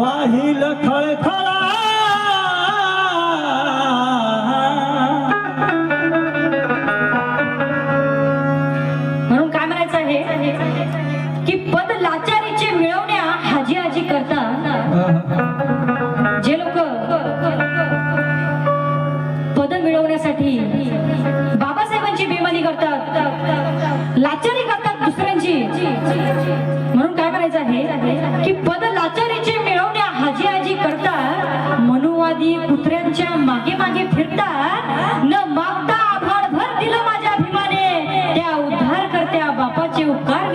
વાહિલ ખળખળ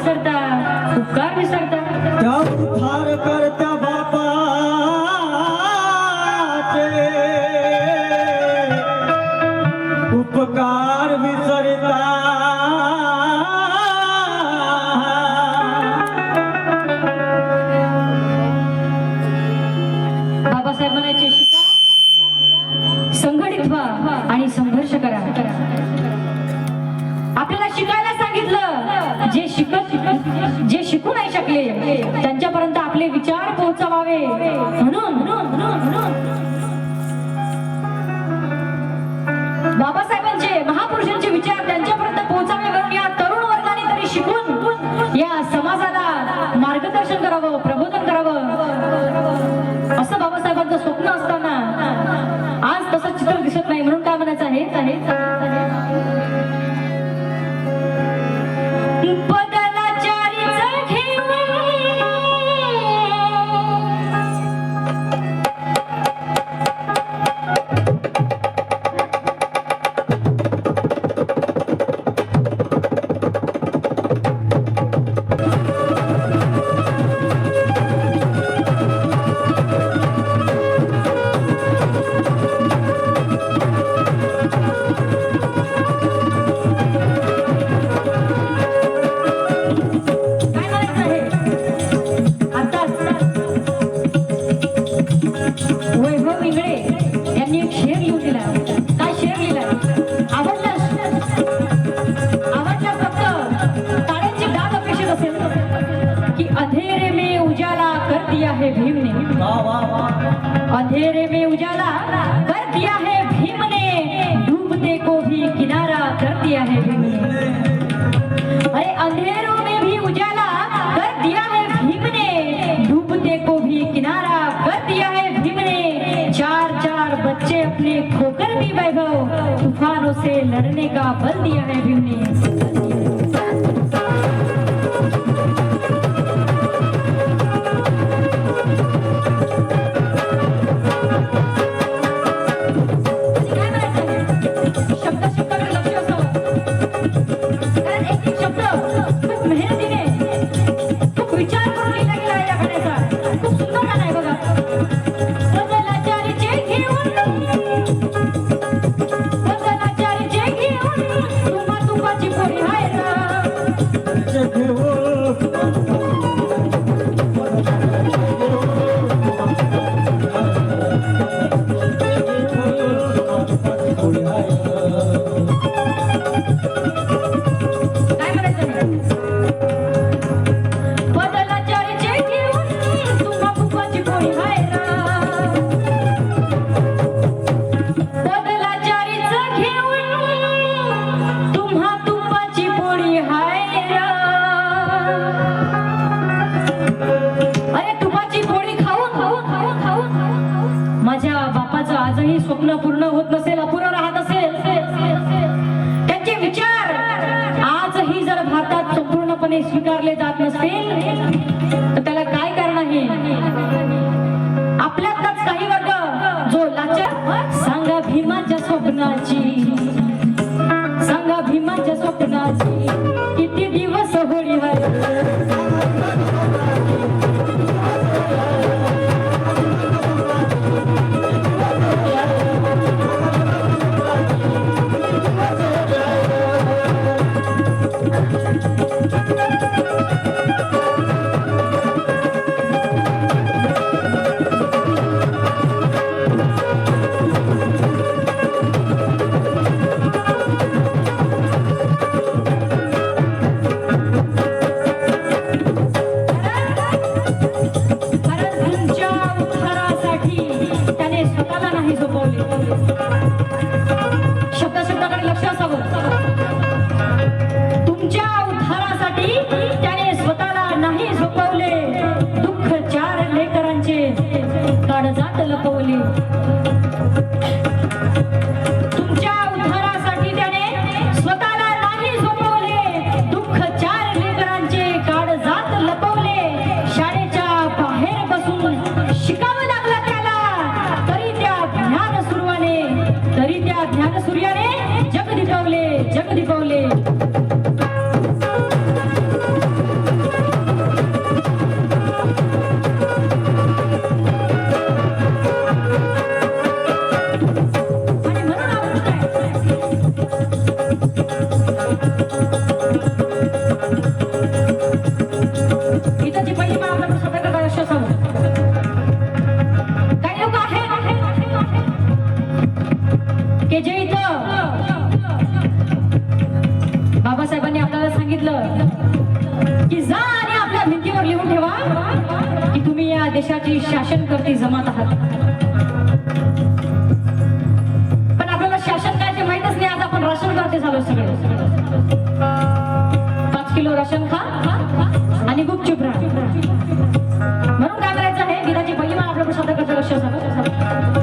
विसरता उपकार विसरता. करता असावे त्यांच्यापर्यंत आपले विचार पोहोचवावे. म्हणून. बाबासाहेबांचे महापुरुषांचे विचार त्यांच्यापर्यंत पोहोचावे म्हणून या तरुण वर्गाने तरी शिकून या समाजाला मार्गदर्शन करावं प्रबोधन करावं. असं बाबासाहेबांचं स्वप्न असताना आज तसं चित्र दिसत नाही. म्हणून काय म्हणायचं आहे? ने खोकर भी वैभव तूफानों से लड़ने का बल दिया है भी उन्हें स्वप्नाची. सांगा भीमाच्या स्वप्नाची. सगळं पाच किलो राशन खा. आणि गुपचूप राहा. म्हणून काय करायचं आहे? गिराची पहिली मग आपल्या प्रसादाकडचं लक्ष झालं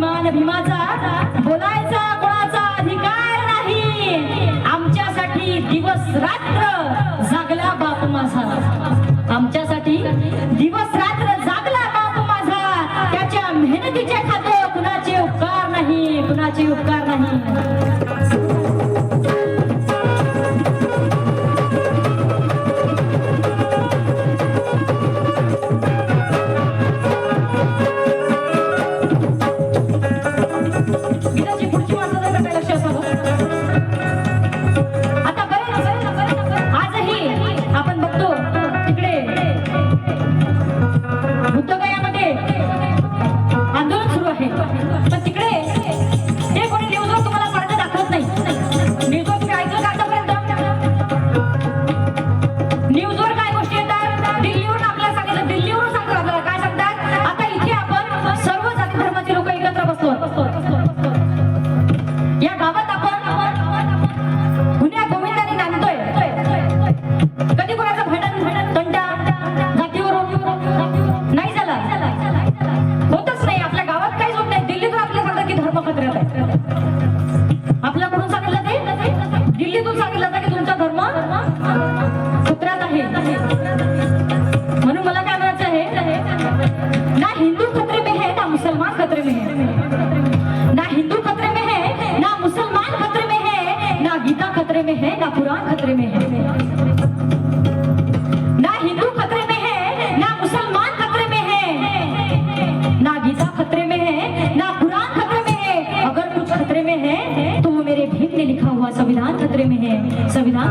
भीमा भीमाचा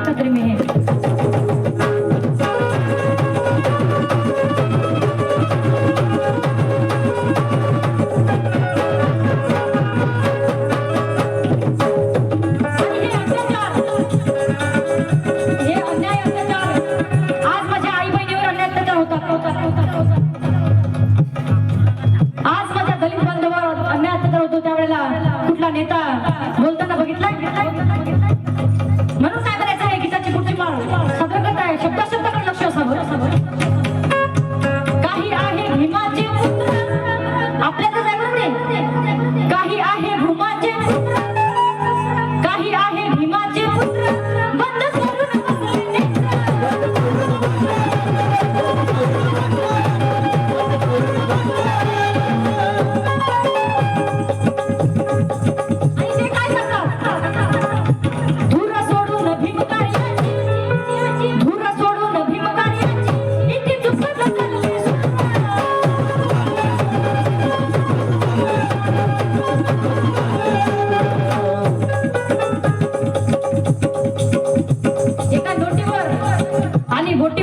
Hasta terminé.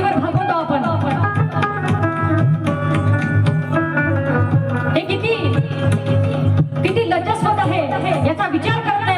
वर भागवतो आपण. एक किती किती लज्जास्पद आहे. याचा विचार करत नाही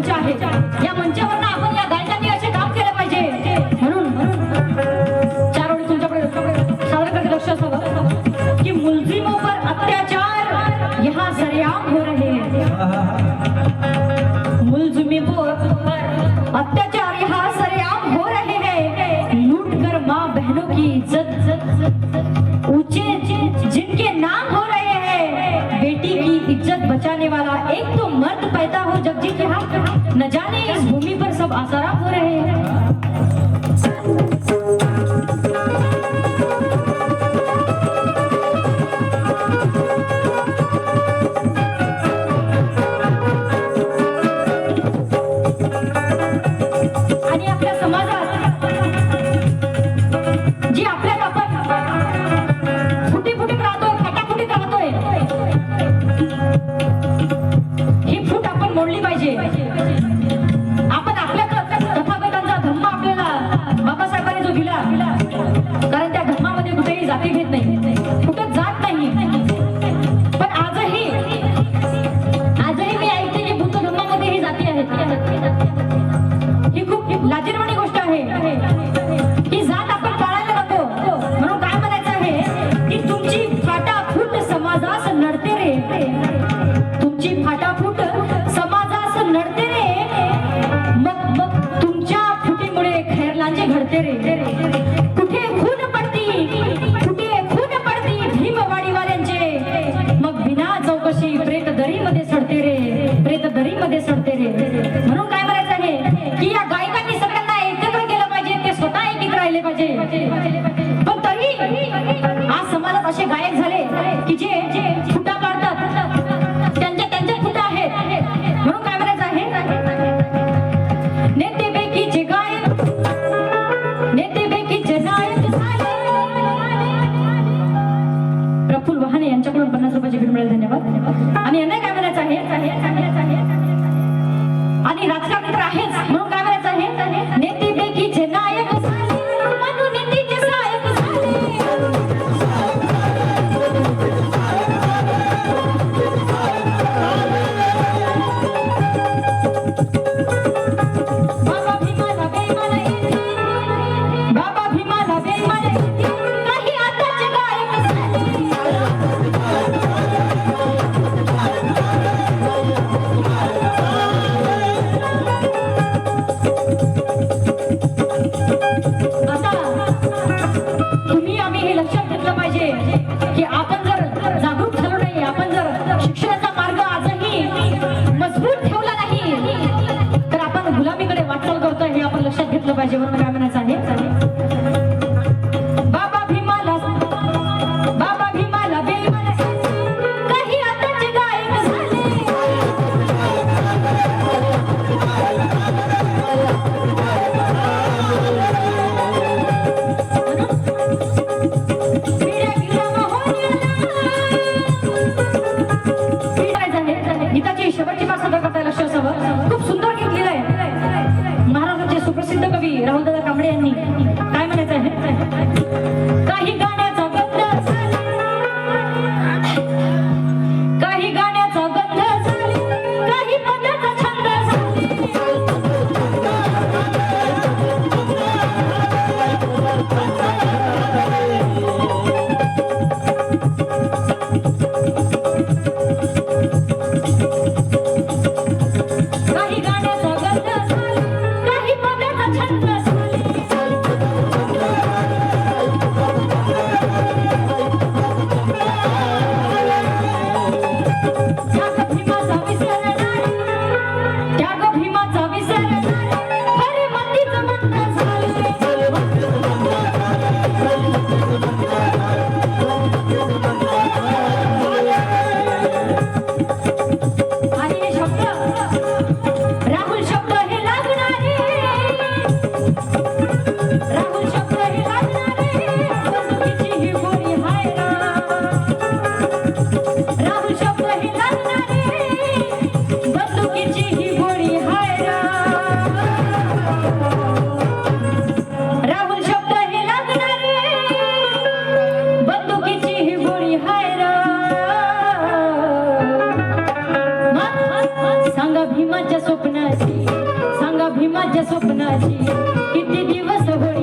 मंच आहे. या मंचावर पैदा हो जगजी के हम न जाने इस भूमि पर सब आसाराम हो रहे Maneira, sabe, pra resmar. की आपण जर जागरूक झालो नाही आपण जर शिक्षणाचा मार्ग आजही मजबूत ठेवला नाही तर आपण गुलामीकडे वाटचाल करतोय हे आपण लक्षात घेतलं पाहिजे म्हणून प्रसिद्ध कवी राहुलदादा कांबळे यांनी काय म्हणायचं आहे? भीमाच्या स्वप्नाची. सांगा भीमाच्या स्वप्नाची. किती दिवस होईल?